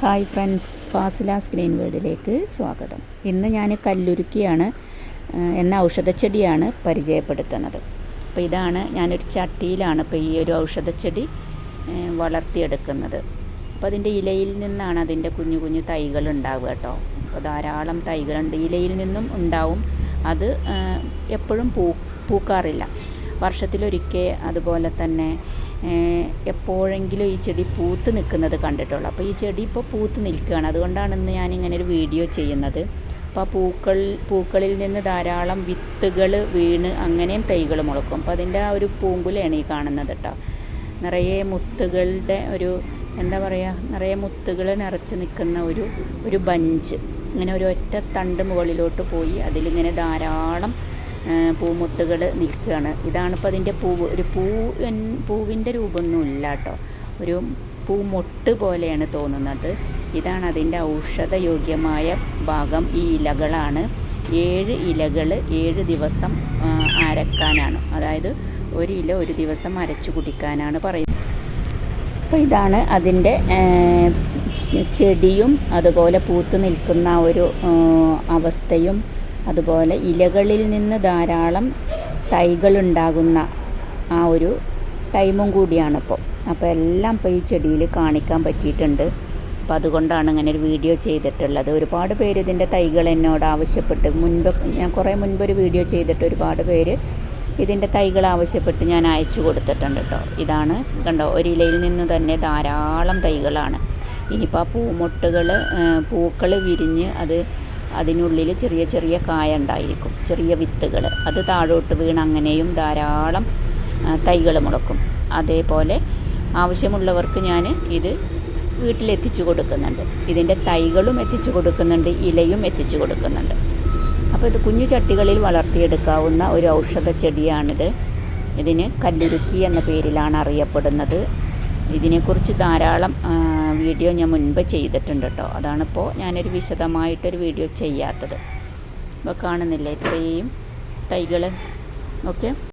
Hi friends Fasilas green വേർഡിലേക്ക് സ്വാഗതം. ഇന്ന് ഞാൻ കല്ലുരുക്കിയാണ് എന്ന ഔഷധച്ചെടിയാണ് പരിചയപ്പെടുത്തുന്നത്. അപ്പോൾ ഇതാണ് ഞാനൊരു ചട്ടിയിലാണ് ഇപ്പോൾ ഈ ഒരു ഔഷധച്ചെടി വളർത്തിയെടുക്കുന്നത്. അപ്പോൾ അതിന്റെ ഇലയിൽ നിന്നാണ് അതിന്റെ കുഞ്ഞു കുഞ്ഞു തൈകൾ ഉണ്ടാവുക കേട്ടോ. അപ്പോൾ ധാരാളം തൈകളുണ്ട്. ഇലയിൽ നിന്നും ഉണ്ടാവും. അത് എപ്പോഴും പൂ പൂക്കാറില്ല. വർഷത്തിലൊരിക്കൽ അതുപോലെ തന്നെ എപ്പോഴെങ്കിലും ഈ ചെടി പൂത്ത് നിൽക്കുന്നത് കണ്ടിട്ടുള്ളൂ. അപ്പോൾ ഈ ചെടി ഇപ്പോൾ പൂത്ത് നിൽക്കുകയാണ്. അതുകൊണ്ടാണ് ഇന്ന് ഞാനിങ്ങനെ ഒരു വീഡിയോ ചെയ്യുന്നത്. അപ്പോൾ ആ പൂക്കൾ പൂക്കളിൽ നിന്ന് ധാരാളം വിത്തുകൾ വീണ് അങ്ങനെയും തൈകൾ മുളക്കും. അപ്പോൾ അതിന്റെ ആ ഒരു പൂങ്കുലയാണ് ഈ കാണുന്നത് കേട്ടോ. നിറയെ മുത്തുകളുടെ ഒരു എന്താ പറയുക നിറയെ മുത്തുകൾ നിറച്ച് നിൽക്കുന്ന ഒരു ഒരു ബഞ്ച്. ഇങ്ങനെ ഒരു ഒറ്റ തണ്ട് മുകളിലോട്ട് പോയി അതിലിങ്ങനെ ധാരാളം പൂമുട്ടുകൾ നിൽക്കുകയാണ്. ഇതാണിപ്പോൾ അതിന്റെ പൂവ്. ഒരു പൂ പൂവിന്റെ രൂപമൊന്നും ഇല്ല കേട്ടോ ഒരു പൂമൊട്ട് പോലെയാണ് തോന്നുന്നത്. ഇതാണ് അതിന്റെ ഔഷധയോഗ്യമായ ഭാഗം. ഈ ഇലകളാണ്. ഏഴ് ഇലകൾ ഏഴ് ദിവസം അരക്കാനാണ്. അതായത് ഒരു ഇല ഒരു ദിവസം അരച്ചു കുടിക്കാനാണ് പറയുന്നത്. അപ്പോൾ ഇതാണ് അതിന്റെ ചെടിയും അതുപോലെ പൂത്തു നിൽക്കുന്ന ഒരു അവസ്ഥയും അതുപോലെ ഇലകളിൽ നിന്ന് ധാരാളം തൈകളുണ്ടാകുന്ന ആ ഒരു ടൈമും കൂടിയാണിപ്പോൾ. അപ്പോൾ എല്ലാം ഇപ്പോൾ ഈ ചെടിയിൽ കാണിക്കാൻ പറ്റിയിട്ടുണ്ട്. അപ്പോൾ അതുകൊണ്ടാണ് ഇങ്ങനെ ഒരു വീഡിയോ ചെയ്തിട്ടുള്ളത്. ഒരുപാട് പേര് ഇതിന്റെ തൈകൾ എന്നോട് ആവശ്യപ്പെട്ട് മുൻപ് ഞാൻ കുറേ മുൻപ് ഒരു വീഡിയോ ചെയ്തിട്ട് ഒരുപാട് പേര് ഇതിന്റെ തൈകൾ ആവശ്യപ്പെട്ട് ഞാൻ അയച്ചു കൊടുത്തിട്ടുണ്ട് കേട്ടോ. ഇതാണ് കണ്ടോ ഒരു ഇലയിൽ നിന്ന് തന്നെ ധാരാളം തൈകളാണ്. ഇനിയിപ്പോൾ ആ പൂമൊട്ടുകൾ പൂക്കൾ വിരിഞ്ഞ് അത് അതിനുള്ളിൽ ചെറിയ ചെറിയ കായ ഉണ്ടായിരിക്കും ചെറിയ വിത്തുകൾ അത് താഴോട്ട് വീണ് അങ്ങനെയും ധാരാളം തൈകൾ മുളക്കും. അതേപോലെ ആവശ്യമുള്ളവർക്ക് ഞാൻ ഇത് വീട്ടിലെത്തിച്ചു കൊടുക്കുന്നുണ്ട്. ഇതിന്റെ തൈകളും എത്തിച്ചു കൊടുക്കുന്നുണ്ട് ഇലയും എത്തിച്ചു കൊടുക്കുന്നുണ്ട്. അപ്പോൾ ഇത് കുഞ്ഞു ചട്ടികളിൽ വളർത്തിയെടുക്കാവുന്ന ഒരു ഔഷധ ചെടിയാണിത്. ഇതിന് കല്ലുരുക്കി എന്ന പേരിലാണ് അറിയപ്പെടുന്നത്. ഇതിനെക്കുറിച്ച് ധാരാളം വീഡിയോ ഞാൻ മുൻപ് ചെയ്തിട്ടുണ്ട് കേട്ടോ. അതാണിപ്പോൾ ഞാനൊരു വിശദമായിട്ടൊരു വീഡിയോ ചെയ്യാത്തത്. അപ്പോൾ കാണുന്നില്ലേ? ഇത്രയും തൈകൾ ഓക്കെ.